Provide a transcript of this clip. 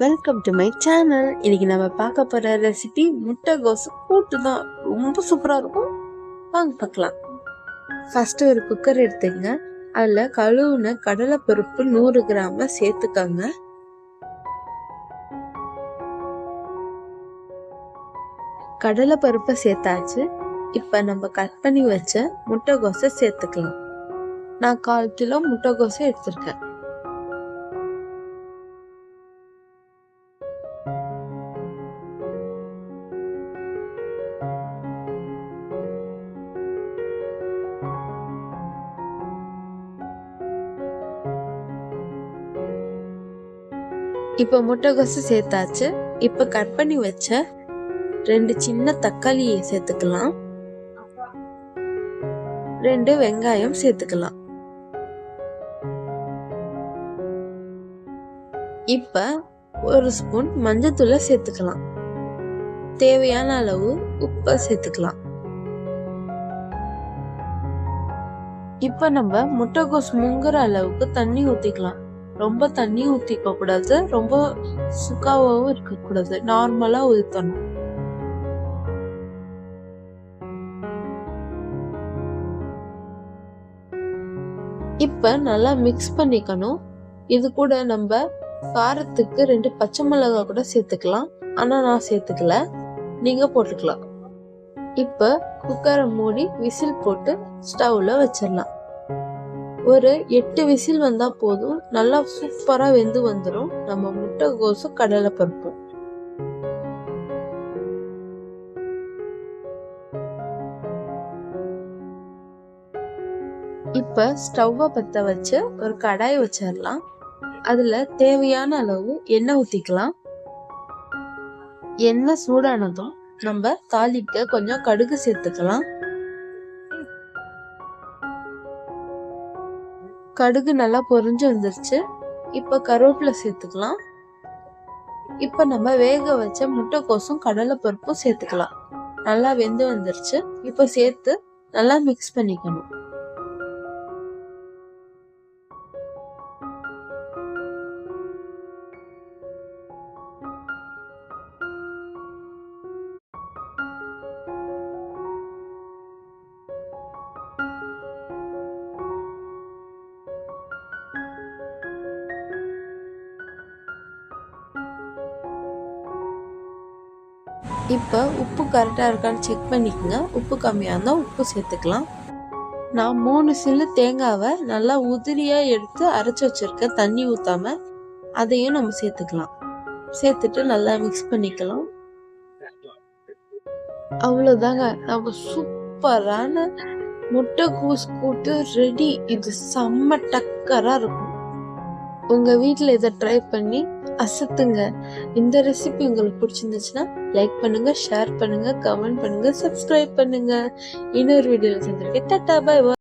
Welcome to my channel இன்னைக்கு நம்ம பார்க்க போகிற ரெசிபி முட்டைகோசு கூட்டு தான் ரொம்ப சூப்பராக இருக்கும். வாங்க பார்க்கலாம். ஃபஸ்ட்டு ஒரு குக்கர் எடுத்துங்க. அதில் கழுவுன கடலைப்பருப்பு நூறு கிராம சேர்த்துக்கோங்க. கடலைப்பருப்பை சேர்த்தாச்சு. இப்போ நம்ம கட் பண்ணி வச்ச முட்டைகோசை சேர்த்துக்கலாம். நான் கால் கிலோ முட்டைகோசை எடுத்திருக்கேன். இப்போ முட்டைகோசு சேர்த்தாச்சு. இப்போ கட் பண்ணி வச்ச ரெண்டு சின்ன தக்காளியை சேர்த்துக்கலாம். ரெண்டு வெங்காயம் சேர்த்துக்கலாம். இப்போ ஒரு ஸ்பூன் மஞ்சத்தூளை சேர்த்துக்கலாம். தேவையான அளவு உப்பை சேர்த்துக்கலாம். இப்போ நம்ம முட்டைகோஸ் முங்குற அளவுக்கு தண்ணி ஊற்றிக்கலாம் ரொம்ப தண்ணி ஊத்திக்க கூடாது ரொம்ப சுக்காவும் இருக்க கூடாது. நார்மலா ஊத்தணும். இப்ப நல்லா மிக்ஸ் பண்ணிக்கணும். இது கூட நம்ம காரத்துக்கு ரெண்டு பச்சை மிளகாய் கூட சேர்த்துக்கலாம். ஆனா நான் சேர்த்துக்கல. நீங்க போட்டுக்கலாம். இப்ப குக்கரை மூடி விசில் போட்டு ஸ்டவ்ல வச்சிடலாம். ஒரு எட்டு விசில் வந்தா போதும். நல்லா சூப்பரா வெந்து வந்துடும் நம்ம முட்டைகோசும் கடலை பருப்பும். இப்ப ஸ்டவ்வை பத்த வச்சு ஒரு கடாய் வச்சிடலாம் அதுல தேவையான அளவு எண்ணெய் ஊத்திக்கலாம். எண்ணெய் சூடானதும் நம்ம தாளிக்க கொஞ்சம் கடுகு சேர்த்துக்கலாம். கடுகு நல்லா பொரிஞ்சு வந்துருச்சு. இப்போ கருவேப்பிலை சேர்த்துக்கலாம். இப்போ நம்ம வேக வச்ச முட்டைக்கோசும் கடலை பருப்பும் சேர்த்துக்கலாம். நல்லா வெந்து வந்துருச்சு. இப்போ சேர்த்து நல்லா மிக்ஸ் பண்ணிக்கணும். இப்போ உப்பு கரெக்டாக இருக்கான்னு செக் பண்ணிக்கோங்க. உப்பு கம்மியாக இருந்தால் உப்பு சேர்த்துக்கலாம். நான் மூணு சில்லு தேங்காவை நல்லா உதிரியாக எடுத்து அரைச்சி வச்சுருக்கேன் தண்ணி ஊற்றாம அதையும் நம்ம சேர்த்துக்கலாம். சேர்த்துட்டு நல்லா மிக்ஸ் பண்ணிக்கலாம். அவ்வளோதாங்க நம்ம சூப்பரான முட்டை கூஸ் கூட்டு ரெடி இது செம்ம டக்கராக இருக்கும். உங்கள் வீட்டில் இதை ட்ரை பண்ணி அசத்துங்க. இந்த ரெசிபி உங்களுக்கு பிடிச்சிருந்துச்சுன்னா லைக் பண்ணுங்க ஷேர் பண்ணுங்க கமெண்ட் பண்ணுங்க சப்ஸ்கிரைப் பண்ணுங்க. இன்னொரு வீடியோவில் சந்திருக்கேன் டாட்டா பாய்